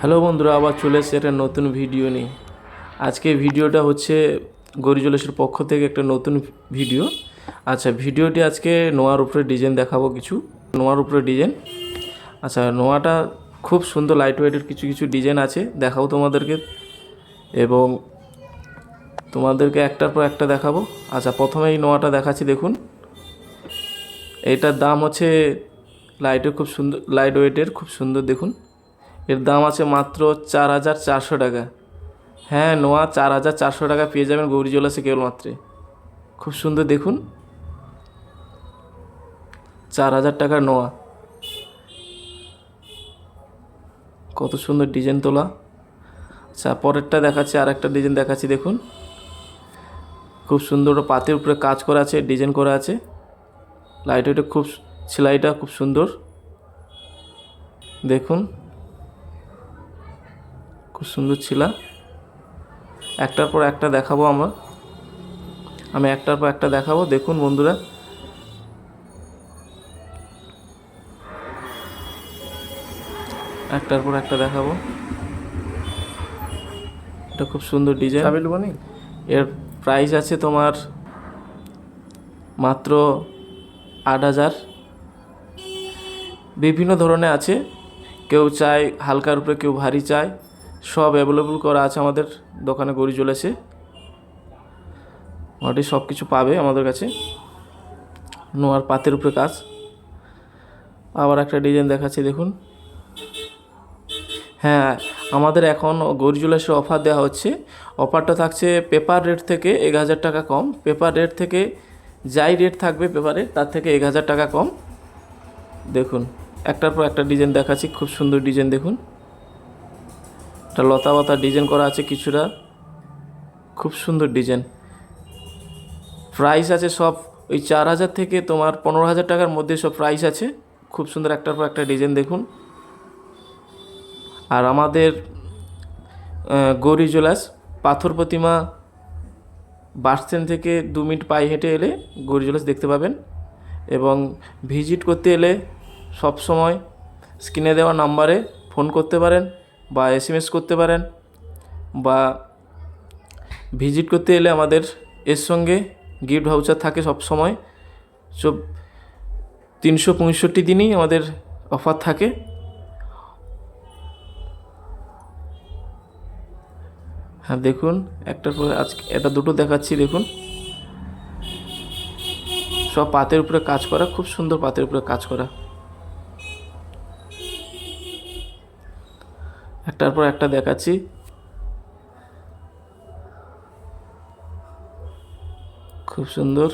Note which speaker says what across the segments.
Speaker 1: Hello বন্ধুরা, আবার চলে এসেছে একটা নতুন ভিডিও নিয়ে। আজকে ভিডিওটা হচ্ছে গরিজলেসের পক্ষ থেকে একটা নতুন ভিডিও। আচ্ছা ভিডিওটি আজকে নোয়ার উপরে ডিজাইন দেখাবো কিছু। নোয়ার উপরে ডিজাইন। আচ্ছা নোয়াটা খুব সুন্দর লাইট ওয়েটের কিছু কিছু ডিজাইন আছে, দেখাবো তোমাদেরকে। এবং তোমাদেরকে একটার পর একটা দেখাবো। আচ্ছা প্রথমে এই নোয়াটা দেখাচ্ছি, দেখুন। এটার দাম হচ্ছে লাইটের খুব সুন্দর লাইট ওয়েটের খুব সুন্দর দেখুন। এর দাম আছে মাত্র চার হাজার চারশো টাকা। হ্যাঁ নোয়া, চার হাজার চারশো টাকা পেয়ে যাবেন গৌরী জলাসে কেবলমাত্র। খুব সুন্দর দেখুন। চার হাজার টাকার নোয়া। কত সুন্দর ডিজাইন তোলা। আচ্ছা পরেরটা দেখাচ্ছি আর একটা ডিজাইন দেখাচ্ছি, দেখুন। খুব সুন্দর পাতের উপরে কাজ করা আছে ডিজাইন করা আছে। লাইট ওইটা খুব সেলাইটা খুব সুন্দর। দেখুন। খুব সুন্দর ছিলা। একটার পর একটা দেখাবো আমরা। আমি একটার পর একটা দেখাবো। দেখুন বন্ধুরা। একটার পর একটা দেখাবো। এটা খুব সুন্দর ডিজাইন। এর প্রাইস আছে তোমার মাত্র আট হাজার। বিভিন্ন ধরনের আছে। কেউ চায় হালকার উপরে, কেউ ভারী চায়। সব অ্যাভেলেবল করা আছে আমাদের দোকানে, গড়ি চলেছে। মোটামুটি সব কিছু পাবে আমাদের কাছে। নোয়ার পাতের উপরে কাজ। আবার একটা ডিজাইন দেখাচ্ছি, দেখুন। হ্যাঁ আমাদের এখন গরিজুলাসের অফার দেওয়া হচ্ছে। অফারটা থাকছে পেপার রেট থেকে এক হাজার টাকা কম। পেপার রেট থেকে যাই রেট থাকবে পেপারে তার থেকে এক হাজার টাকা কম। দেখুন। একটার পর একটা ডিজাইন দেখাচ্ছি, খুব সুন্দর ডিজাইন দেখুন। একটা লতা পাতা ডিজাইন করা আছে কিছুটা, খুব সুন্দর ডিজাইন। প্রাইস আছে সব ওই চার হাজার থেকে তোমার পনেরো হাজার টাকার মধ্যে সব প্রাইস আছে। খুব সুন্দর একটার পর একটা ডিজাইন দেখুন। আর আমাদের গৌরী জুয়েলার্স, পাথর প্রতিমা বাস স্ট্যান্ড থেকে দু মিনিট পায়ে হেঁটে এলে গৌরী জুয়েলার্স দেখতে পাবেন। এবং ভিজিট করতে এলে সব সময় স্ক্রিনে দেওয়া নাম্বারে ফোন করতে পারেন বা এসএমএস করতে পারেন বা ভিজিট করতে এলে আমাদের এর সঙ্গে গিফট ভাউচার থাকে সব সময়। সব তিনশো পঁয়ষট্টি দিনই আমাদের অফার থাকে। হ্যাঁ দেখুন একটার পরে আজকে এটা দুটো দেখাচ্ছি, দেখুন। সব পাতের উপরে কাজ করা, খুব সুন্দর পাতের উপরে কাজ করা। একটার পর একটা দেখাচ্ছি। খুব সুন্দর।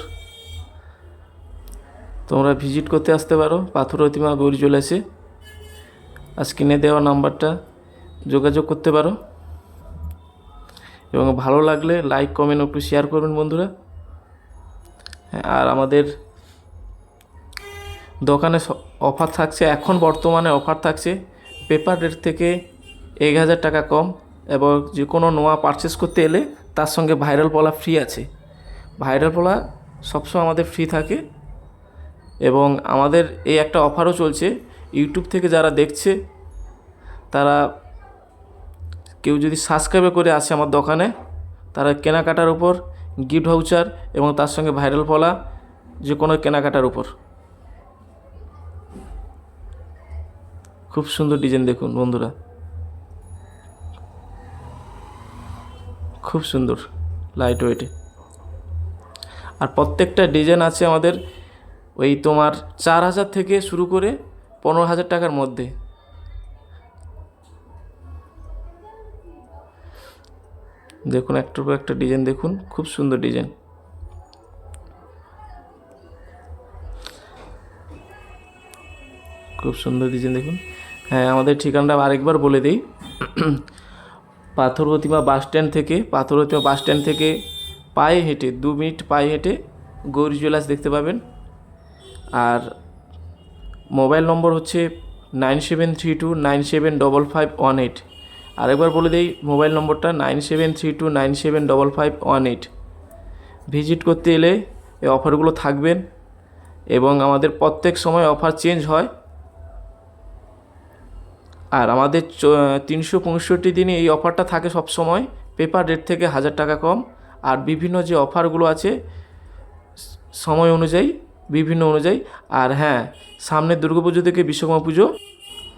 Speaker 1: তোমরা ভিজিট করতে আসতে পারো, পাথর অতিমা গৌরী চলে আসে। আর স্ক্রিনে দেওয়া নাম্বারটা যোগাযোগ করতে পারো। এবং ভালো লাগলে লাইক, কমেন্ট, একটু শেয়ার করবেন বন্ধুরা। আর আমাদের দোকানে অফার থাকছে, এখন বর্তমানে অফার থাকছে। পেপার রেট থেকে এক হাজার টাকা কম এবং যে কোনো নোয়া পারচেস করতে এলে তার সঙ্গে ভাইরাল পলা ফ্রি আছে। ভাইরাল পলা সবসময় আমাদের ফ্রি থাকে এবং আমাদের এই একটা অফারও চলছে। ইউটিউব থেকে যারা দেখছে, তারা কেউ যদি সাবস্ক্রাইব করে আসে আমার দোকানে, তারা কেনাকাটার উপর গিফট ভাউচার এবং তার সঙ্গে ভাইরাল পলা যে কোনো কেনাকাটার উপর। খুব সুন্দর ডিজাইন দেখুন বন্ধুরা। খুব সুন্দর লাইট ওয়েটে আর প্রত্যেকটা ডিজাইন আছে আমাদের ওই তোমার চার হাজার থেকে শুরু করে পনেরো হাজার টাকার মধ্যে। দেখুন, একটার পর একটা ডিজাইন দেখুন, খুব সুন্দর ডিজাইন খুব সুন্দর ডিজাইন দেখুন। হ্যাঁ আমাদের ঠিকানাটা আরেকবার বলে দিই। পাথর প্রতিমা বাস স্ট্যান্ড থেকে পাথর প্রতিমা বাস স্ট্যান্ড থেকে পায়ে হেঁটে, দু মিনিট পায়ে হেঁটে গৌরী জুয়েলার্স দেখতে পাবেন। আর মোবাইল নম্বর হচ্ছে nine seven three two nine seven double five one eight. আরেকবার বলে দিই, মোবাইল নম্বরটা nine seven three two nine seven double five one eight. Visit করতে এলে এই অফারগুলো থাকবেন এবং আমাদের প্রত্যেক সময় অফার চেঞ্জ হয়। আর আমাদের তিনশো পঁয়ষট্টি দিনে এই অফারটা থাকে সব সময় পেপার রেট থেকে হাজার টাকা কম। আর বিভিন্ন যে অফারগুলো আছে, সময় অনুযায়ী, বিভিন্ন অনুযায়ী। আর হ্যাঁ সামনে দুর্গাপুজো থেকে বিশ্বকর্মা পুজো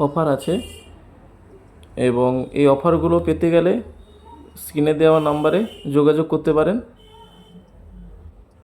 Speaker 1: অফার আছে। এবং এই অফারগুলো পেতে গেলে স্ক্রিনে দেওয়া নাম্বারে যোগাযোগ করতে পারেন।